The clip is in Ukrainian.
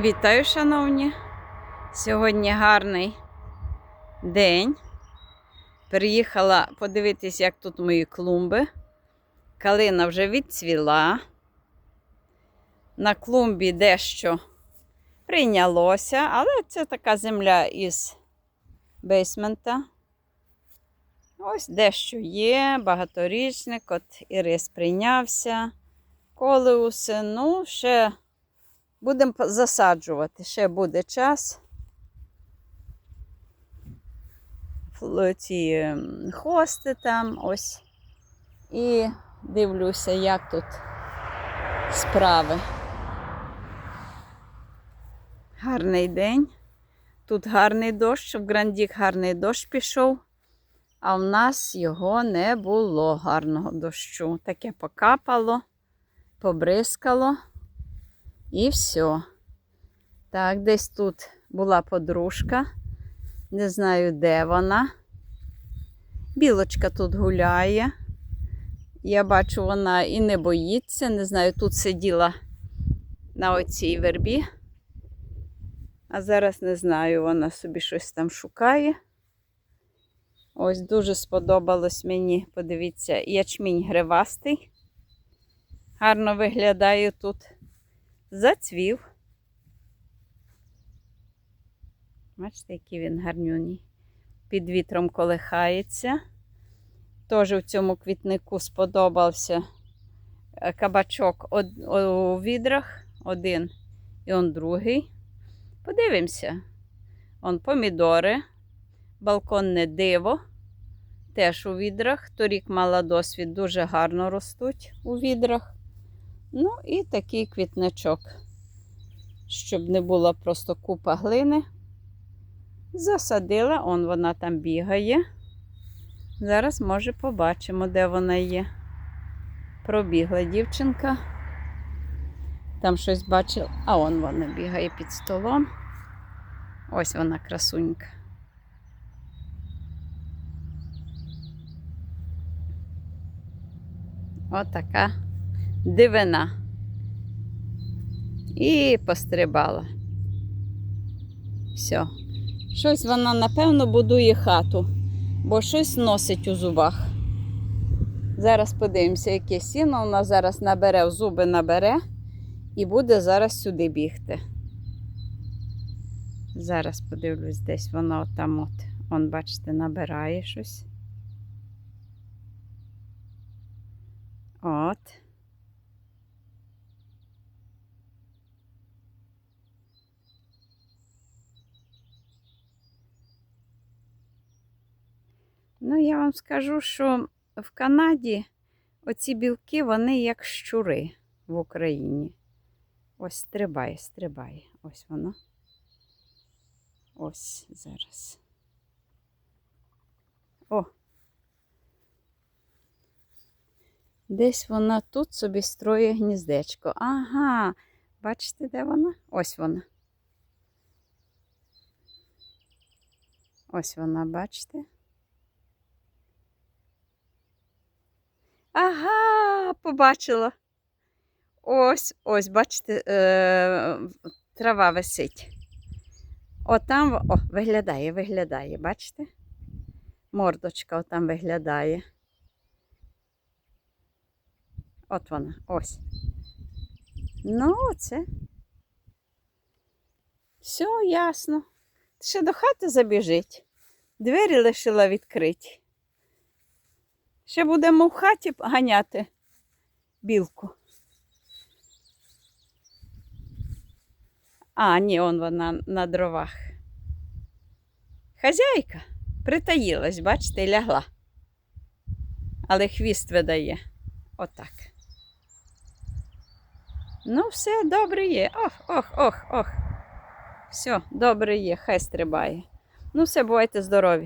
Вітаю, шановні. Сьогодні гарний день. Приїхала подивитись, як тут мої клумби. Калина вже відцвіла. На клумбі дещо прийнялося, але це така земля із бейсмента. Ось дещо є, багаторічник, от ірис прийнявся, колеуси, ну, ще. Будемо засаджувати, ще буде час. Ці хости там ось. І дивлюся, як тут справи. Гарний день. Тут гарний дощ, в Грандік гарний дощ пішов, а в нас його не було гарного дощу. Таке покапало, побризкало. І все. Так, десь тут була подружка. Не знаю, де вона. Білочка тут гуляє. Я бачу, вона і не боїться. Не знаю, тут сиділа на оцій вербі. А зараз не знаю, вона собі щось там шукає. Ось дуже сподобалось мені, подивіться, ячмінь гривастий. Гарно виглядає тут зацвів. Бачите, який він гарнюній. Під вітром колихається. Теж в цьому квітнику сподобався е, кабачок у відрах. Один і он другий. Подивимося. Он помідори, балконне диво. Теж у відрах. Торік мала досвід, дуже гарно ростуть у відрах. Ну і такий квітничок, щоб не було просто купа глини. Засадила, он вона там бігає. Зараз, може, побачимо, де вона є. Пробігла дівчинка. Там щось бачила, а он вона бігає під столом. Ось вона красунька. Отака дивина. І пострибала. Все. Щось вона, напевно, будує хату, бо щось носить у зубах. Зараз подивимося, яке сіно вона зараз набере, в зуби набере і буде зараз сюди бігти. Зараз подивлюсь, десь вона отам от. Он, бачите, набирає щось. От. Ну, я вам скажу, що в Канаді оці білки, вони як щури в Україні. Ось стрибає, стрибає. Ось воно. Ось зараз. О. Десь вона тут собі строє гніздечко. Ага, бачите, де вона? Ось вона. Ось вона, бачите? Ага, побачила. Ось, ось, бачите, е, трава висить. Отам, о, виглядає, виглядає, бачите? Мордочка отам виглядає. От вона, ось. Ну, оце. Все ясно. Ще до хати забіжить. Двері лишила відкриті. Ще будемо в хаті ганяти білку. А, ні, он вона на дровах. Хазяйка притаїлась, бачите, і лягла. Але хвіст видає. Отак. Ну, все добре є. Ох, ох, ох, ох. Все, добре є, хай стрибає. Ну, все, бувайте здорові.